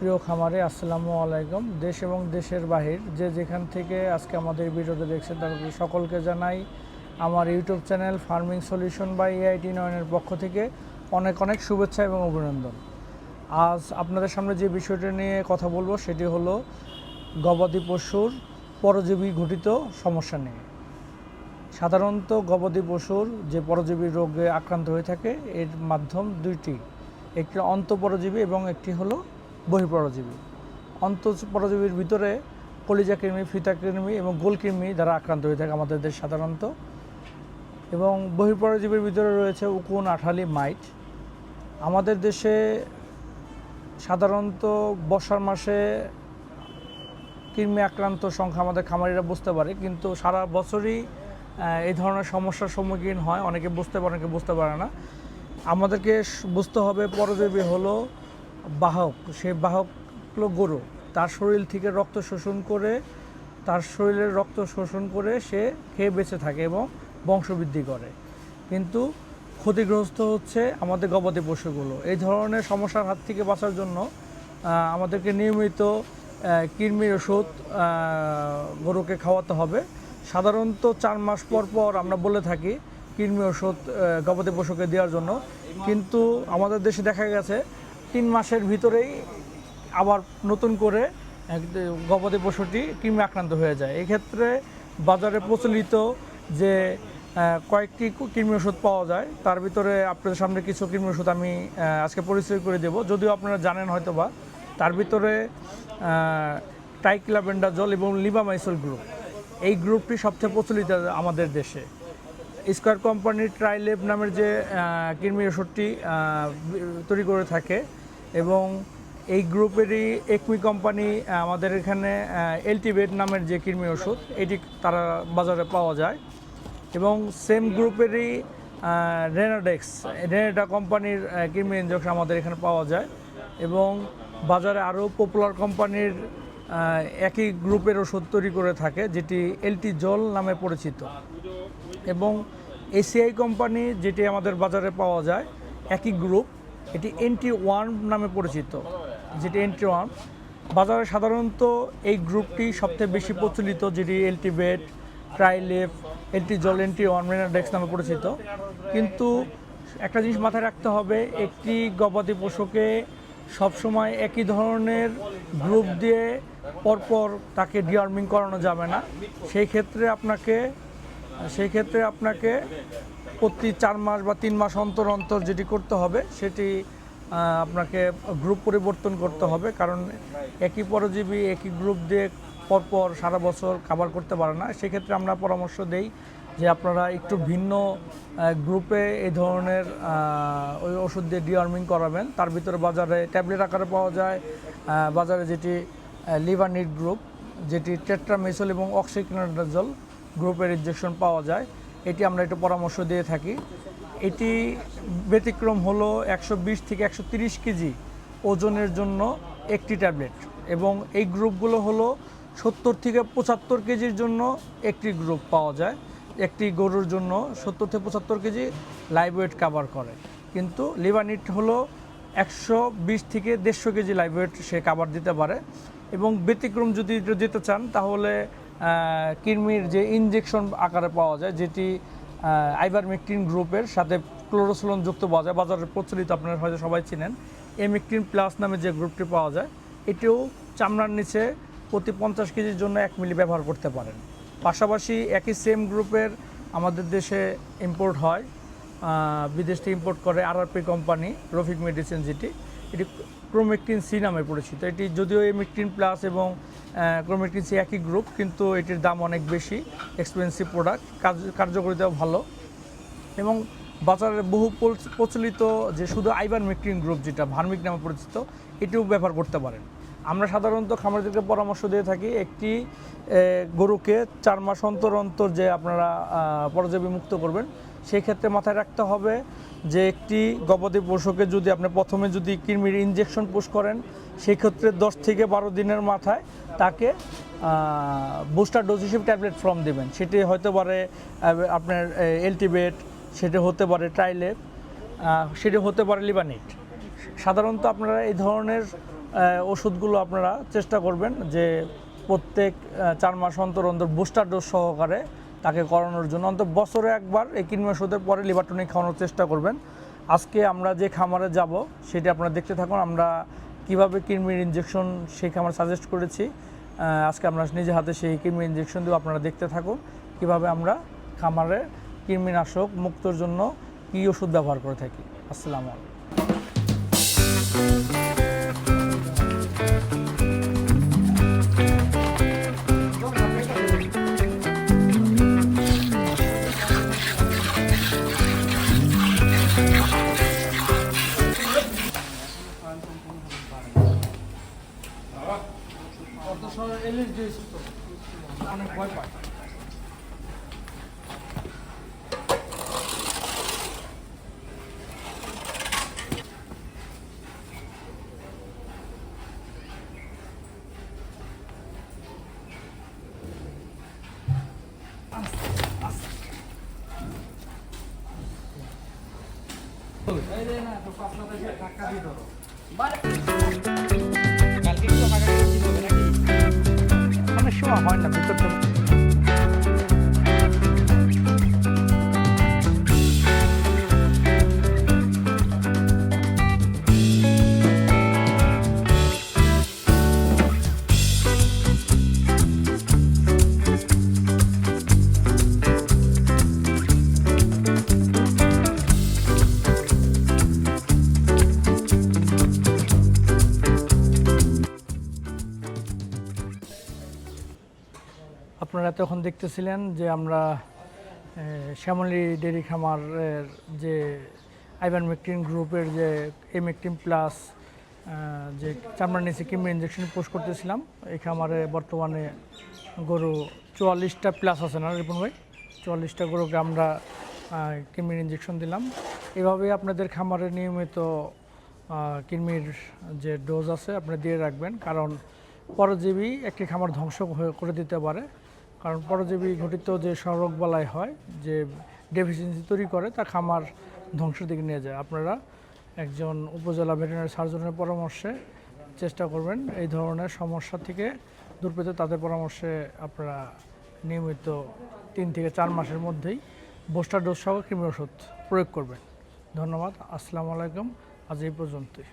প্রিয় খামারে, আসসালামু আলাইকুম। দেশ এবং দেশের বাহির, যে যেখান থেকে আজকে আমাদের ভিডিওতে দেখছেন তাদেরকে সকলকে জানাই আমার ইউটিউব চ্যানেল ফার্মিং সলিউশন বা এআইটি নয়নের পক্ষ থেকে অনেক অনেক শুভেচ্ছা এবং অভিনন্দন। আজ আপনাদের সামনে যে বিষয়টা নিয়ে কথা বলব, সেটি হলো গবাদি পশুর পরজীবী ঘটিত সমস্যা নিয়ে। সাধারণত গবাদি পশুর যে পরজীবী রোগে আক্রান্ত হয়ে থাকে, এর মাধ্যম দুইটি, একটি অন্তঃপরজীবী এবং একটি হলো বহিঃপরজীবী। অন্তঃপরজীবীর ভিতরে কলিজা কৃমি, ফিতা কৃমি এবং গোল কৃমি দ্বারা আক্রান্ত হয়ে থাকে আমাদের দেশ সাধারণত। এবং বহিঃপরজীবীর ভিতরে রয়েছে উকুন, আঠালি, মাইট। আমাদের দেশে সাধারণত বর্ষার মাসে কৃমি আক্রান্ত সংখ্যা আমাদের খামারিরা বুঝতে পারে, কিন্তু সারা বছরই এই ধরনের সমস্যার সম্মুখীন হয়। অনেকে বুঝতে পারে, অনেকে বুঝতে পারে না। আমাদেরকে বুঝতে হবে পরজীবী হলো বাহক, সে বাহক হলো গরু। তার শরীর থেকে রক্ত শোষণ করে, তার শরীরের রক্ত শোষণ করে সে খেয়ে বেঁচে থাকে এবং বংশবৃদ্ধি করে। কিন্তু ক্ষতিগ্রস্ত হচ্ছে আমাদের গবাদি পশুগুলো। এই ধরনের সমস্যার হাত থেকে বাঁচার জন্য আমাদেরকে নিয়মিত কৃমির ওষুধ গরুকে খাওয়াতে হবে। সাধারণত চার মাস পর পর আমরা বলে থাকি, কৃমি ওষুধ গবাদি পশুকে দেওয়ার জন্য। কিন্তু আমাদের দেশে দেখা গেছে তিন মাসের ভিতরেই আবার নতুন করে গবাদি পশুটি কৃমি আক্রান্ত হয়ে যায়। এক্ষেত্রে বাজারে প্রচলিত যে কয়েকটি কৃমি ওষুধ পাওয়া যায়, তার ভিতরে আপনাদের সামনে কিছু কৃমি ওষুধ আমি আজকে পরিচয় করে দেব। যদিও আপনারা জানেন হয়তো বা তার ভিতরে টাইক্লাবেন্ডাজল এবং লিবামাইসল গ্রুপ। এই গ্রুপটি সবচেয়ে প্রচলিত আমাদের দেশে। স্কোয়ার কোম্পানির ট্রাইলেব নামের যে কৃমি ওষুধটি তৈরি করে থাকে এবং এই গ্রুপেরই একমি কোম্পানি আমাদের এখানে এলটিবেট নামের যে কৃমি ওষুধ, এটি তারা বাজারে পাওয়া যায় এবং সেম গ্রুপেরই রেনাডেক্স রেনাডা কোম্পানির কৃমি ইঞ্জেকশন আমাদের এখানে পাওয়া যায় এবং বাজারে আরও পপুলার কোম্পানির একই গ্রুপের ওষুধ তৈরি করে থাকে, যেটি এলটি জল নামে পরিচিত এবং এসিআই কোম্পানি যেটি আমাদের বাজারে পাওয়া যায়, একই গ্রুপ এটি এনটি ওয়ান নামে পরিচিত, যেটি এনটি ওয়ান বাজারে সাধারণত এই গ্রুপটি সবথেকে বেশি প্রচলিত, যেটি এলটিবেট ট্রাইলেফ এলটি জল এনটি ওয়ান মেনাডেক্স নামে পরিচিত। কিন্তু একটা জিনিস মাথায় রাখতে হবে, একটি গবাদি পশুকে সবসময় একই ধরনের গ্রুপ দিয়ে পরপর তাকে ডিওয়ার্মিং করানো যাবে না। সেই ক্ষেত্রে আপনাকে সেই ক্ষেত্রে আপনাকে প্রতি চার মাস বা তিন মাস অন্তর অন্তর যেটি করতে হবে, সেটি আপনাকে গ্রুপ পরিবর্তন করতে হবে। কারণ একই পরজীবী, একই গ্রুপ দিয়ে পরপর সারা বছর খাবার করতে পারে না। সেক্ষেত্রে আমরা পরামর্শ দেই যে আপনারা একটু ভিন্ন গ্রুপে এই ধরনের ওই ওষুধ দিয়ে ডিওয়ার্মিং করাবেন। তার ভিতরে বাজারে ট্যাবলেট আকারে পাওয়া যায় বাজারে যেটি লিভানিট গ্রুপ যেটি টেট্রামেসল এবং অক্সিক্লোনাজল গ্রুপের ইনজেকশন পাওয়া যায়, এটি আমরা একটু পরামর্শ দিয়ে থাকি। এটি ব্যতিক্রম হলো একশো বিশ থেকে একশো কেজি ওজনের জন্য একটি ট্যাবলেট এবং এই গ্রুপগুলো হলো সত্তর থেকে পঁচাত্তর কেজির জন্য একটি গ্রুপ পাওয়া যায়। একটি গরুর জন্য সত্তর থেকে পঁচাত্তর কেজি লাইভ ওয়েট কাভার করে। কিন্তু লিভানিট হলো একশো বিশ থেকে দেড়শো কেজি লাইভ ওয়েট সে কাভার দিতে পারে এবং ব্যতিক্রম যদি যেতে চান, তাহলে কৃমির যে ইনজেকশন আকারে পাওয়া যায়, যেটি আইভারমেকটিন গ্রুপের সাথে ক্লোরোসোলন যুক্ত পাওয়া যায়, বাজারে প্রচলিত, আপনারা হয়তো সবাই চিনেন। এমেকটিন প্লাস নামে যে গ্রুপটি পাওয়া যায়, এটিও চামড়ার নিচে প্রতি পঞ্চাশ কেজির জন্য এক মিলি ব্যবহার করতে পারেন। পাশাপাশি একই সেম গ্রুপের আমাদের দেশে ইম্পোর্ট হয় বিদেশ থেকে ইম্পোর্ট করে আরআরপি কোম্পানি রফিক মেডিসিন যেটি, এটি ক্রোমেকটিন সি নামে পরিচিত। এটি যদিও এমিকটিন প্লাস এবং ক্রোমেকটিন সি একই গ্রুপ, কিন্তু এটির দাম অনেক বেশি এক্সপেন্সিভ প্রোডাক্ট কার্য কার্যকারিতাও ভালো। এবং বাজারে বহু প্রচলিত যে শুধু আইবার মেকটিন গ্রুপ যেটা ভার্মিক নামে পরিচিত, এটিও ব্যবহার করতে পারেন। আমরা সাধারণত খামারিদেরকে পরামর্শ দিয়ে থাকি একটি গরুকে চার মাস অন্তর অন্তর যে আপনারা পরজীবী মুক্ত করবেন সেই ক্ষেত্রে মাথায় রাখতে হবে যে একটি গবাদি পশুকে যদি আপনি প্রথমে যদি কৃমির ইঞ্জেকশন পুশ করেন সেই ক্ষেত্রে দশ থেকে বারো দিনের মাথায় তাকে বুস্টার ডোজ হিসেবে ট্যাবলেট ফর্ম দেবেন। সেটি হতে পারে আপনার এলটিবেট সেটি হতে পারে ট্রাইলেপ সেটি হতে পারে লিবানিট সাধারণত আপনারা এই ধরনের ওষুধগুলো আপনারা চেষ্টা করবেন যে প্রত্যেক চার মাস অন্তর অন্তর বুস্টার ডোজ সহকারে তাকে করানোর জন্য। অন্তত বছরে একবার এই কৃমি ওষুধের পরে লিভার টনিক খাওয়ানোর চেষ্টা করবেন। আজকে আমরা যে খামারে যাব, সেটি আপনারা দেখতে থাকুন। আমরা কীভাবে কৃমির ইঞ্জেকশন সেই খামার সাজেস্ট করেছি। আজকে আমরা নিজে হাতে সেই কৃমি ইঞ্জেকশন দেবো আপনারা দেখতে থাকুন। কীভাবে আমরা খামারে কৃমিনাশক মুক্তর জন্য কী ওষুধ ব্যবহার করে থাকি। আসসালামু আলাইকুম। অনেক ভয় পায় অনেক সময় হয় না আপনারা তখন দেখতেছিলেন যে আমরা শ্যামলী ডেরি খামারের যে আইভান মেকটিন গ্রুপের যে এমেকটিন প্লাস যে চামড়া নিচে কিমে ইঞ্জেকশন পোস্ট করতেছিলাম। এই খামারে বর্তমানে গরু চুয়াল্লিশটা প্লাস আছে না রিপন ভাই? চুয়াল্লিশটা গরুকে আমরা কিমির ইঞ্জেকশন দিলাম। এভাবে আপনাদের খামারে নিয়মিত কৃমির যে ডোজ আছে আপনি দিয়ে রাখবেন। কারণ পরজীবী একটি খামার ধ্বংস করে দিতে পারে। কারণ পরজীবী ঘটিত যে সরোগ বালাই হয়, যে ডেফিসিয়েন্সি তৈরি করে, তা খামার ধ্বংসের দিকে নিয়ে যায়। আপনারা একজন উপজেলা ভেটেরিনারি সার্জনের পরামর্শে চেষ্টা করবেন এই ধরনের সমস্যা থেকে দূর পেতে। তাদের পরামর্শে আপনারা নিয়মিত তিন থেকে চার মাসের মধ্যেই বোস্টার ডোজ সহ কৃমি ওষুধ প্রয়োগ করবেন। ধন্যবাদ, আসসালামু আলাইকুম, আজ এই পর্যন্তই।